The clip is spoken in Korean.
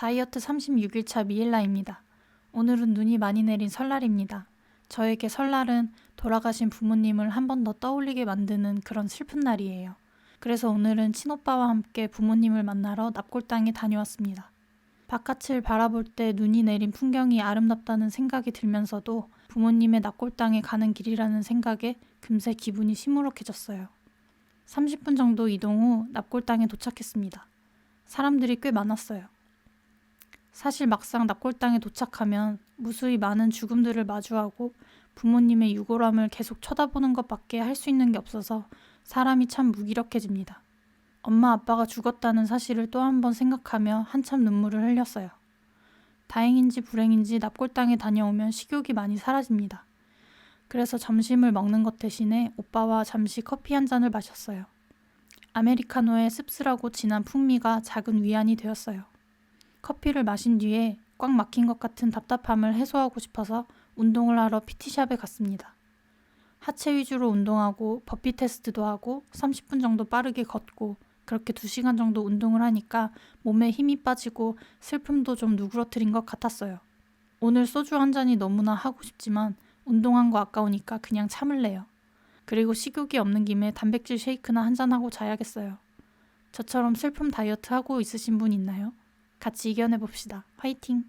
다이어트 36일차 미일라입니다. 오늘은 눈이 많이 내린 설날입니다. 저에게 설날은 돌아가신 부모님을 한 번 더 떠올리게 만드는 그런 슬픈 날이에요. 그래서 오늘은 친오빠와 함께 부모님을 만나러 납골당에 다녀왔습니다. 바깥을 바라볼 때 눈이 내린 풍경이 아름답다는 생각이 들면서도 부모님의 납골당에 가는 길이라는 생각에 금세 기분이 시무룩해졌어요. 30분 정도 이동 후 납골당에 도착했습니다. 사람들이 꽤 많았어요. 사실 막상 납골당에 도착하면 무수히 많은 죽음들을 마주하고 부모님의 유골함을 계속 쳐다보는 것밖에 할 수 있는 게 없어서 사람이 참 무기력해집니다. 엄마 아빠가 죽었다는 사실을 또 한 번 생각하며 한참 눈물을 흘렸어요. 다행인지 불행인지 납골당에 다녀오면 식욕이 많이 사라집니다. 그래서 점심을 먹는 것 대신에 오빠와 잠시 커피 한 잔을 마셨어요. 아메리카노의 씁쓸하고 진한 풍미가 작은 위안이 되었어요. 커피를 마신 뒤에 꽉 막힌 것 같은 답답함을 해소하고 싶어서 운동을 하러 PT샵에 갔습니다. 하체 위주로 운동하고 버피 테스트도 하고 30분 정도 빠르게 걷고 그렇게 2시간 정도 운동을 하니까 몸에 힘이 빠지고 슬픔도 좀 누그러뜨린 것 같았어요. 오늘 소주 한 잔이 너무나 하고 싶지만 운동한 거 아까우니까 그냥 참을래요. 그리고 식욕이 없는 김에 단백질 쉐이크나 한 잔하고 자야겠어요. 저처럼 슬픔 다이어트 하고 있으신 분 있나요? 같이 이겨내 봅시다. 화이팅!